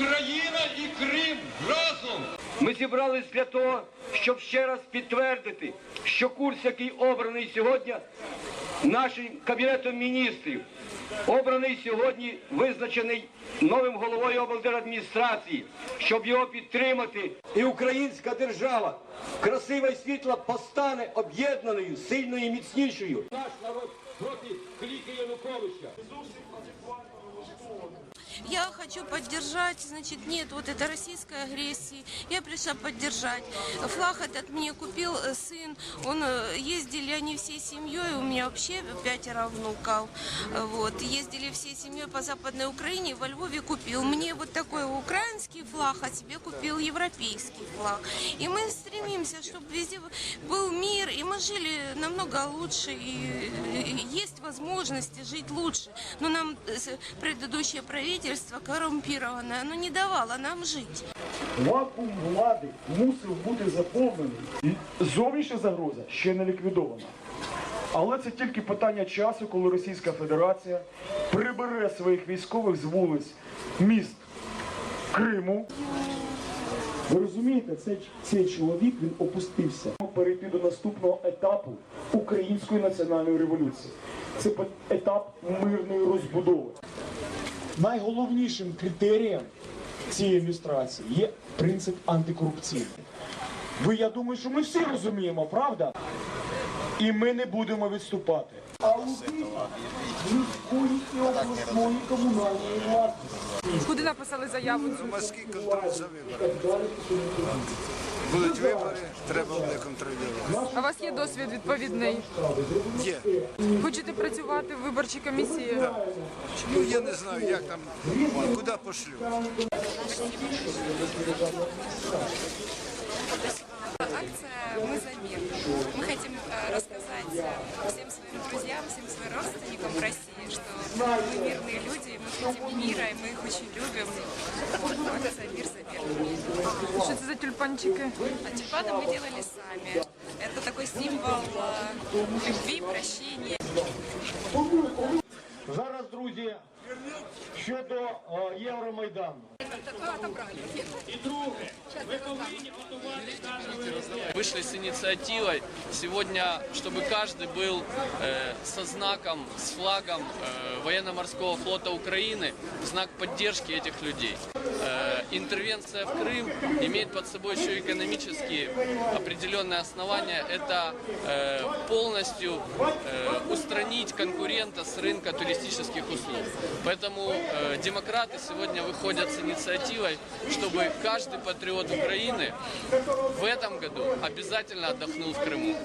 Україна і Крим разом. Ми зібрались для того, щоб ще раз підтвердити, що курс, який обраний сьогодні нашим кабінетом міністрів, обраний сьогодні, визначений новим головою облдержадміністрації, щоб його підтримати. І українська держава красива і світла постане об'єднаною, сильною і міцнішою. Наш народ проти кліки Януковича. Я хочу поддержать, значит, нет вот этой российской агрессии. Я пришла поддержать. Флаг этот мне купил э, сын. Он э, ездили они всей семьей. У меня вообще пятеро внуков. Э, Вот ездили всей семьей по Западной Украине. Во Львове купил мне вот такой украинский флаг, а себе купил европейский флаг. И мы стремимся, чтобы везде был мир, мы жили намного лучше, и и есть возможности жить лучше. Но нам э, с- предыдущее правительство коррумпированное, оно не давало нам жить. Вакуум влади мусив бути заповнений. І Зовнішня загроза ще не ліквідована. Але це тільки питання часу, коли Російська Федерація прибере своїх військових з вулиць міст Криму. Ви розумієте, цей, цей чоловік він опустився. Перейти до наступного етапу української національної революції. Це етап мирної розбудови. Найголовнішим критерієм цієї ілюстрації є принцип антикорупційний. Ви, я думаю, що ми всі розуміємо, правда? І ми не будемо відступати. А у міської і обласної комунальної власності. Куди написали заяву цю? Контроль за вибори. Будуть вибори, треба буде контролювати. А у вас є досвід відповідний? Є. Хочете працювати в виборчій комісії? Ну я не знаю, як там, куди пошлю. Акция «Мы за мы мирные люди, мы хотим мира, и мы их очень любим. «Мир за мир». Що це за тюльпанчики? А тюльпаны мы делали сами. Это такой символ э, любви, прощения. Зараз, друзі, щодо е, Євромайдану. вышли с инициативой сегодня, чтобы каждый был э, со знаком, с флагом э, военно-морского флота Украины, в знак поддержки этих людей. Э, интервенция в Крым имеет под собой еще экономические определенные основания. Это э, полностью э, устранить конкурента с рынка туристических услуг. Поэтому э, демократы сегодня выходят с инициативой, чтобы каждый патриот Украины в этом году обязательно отдохнул в Крыму.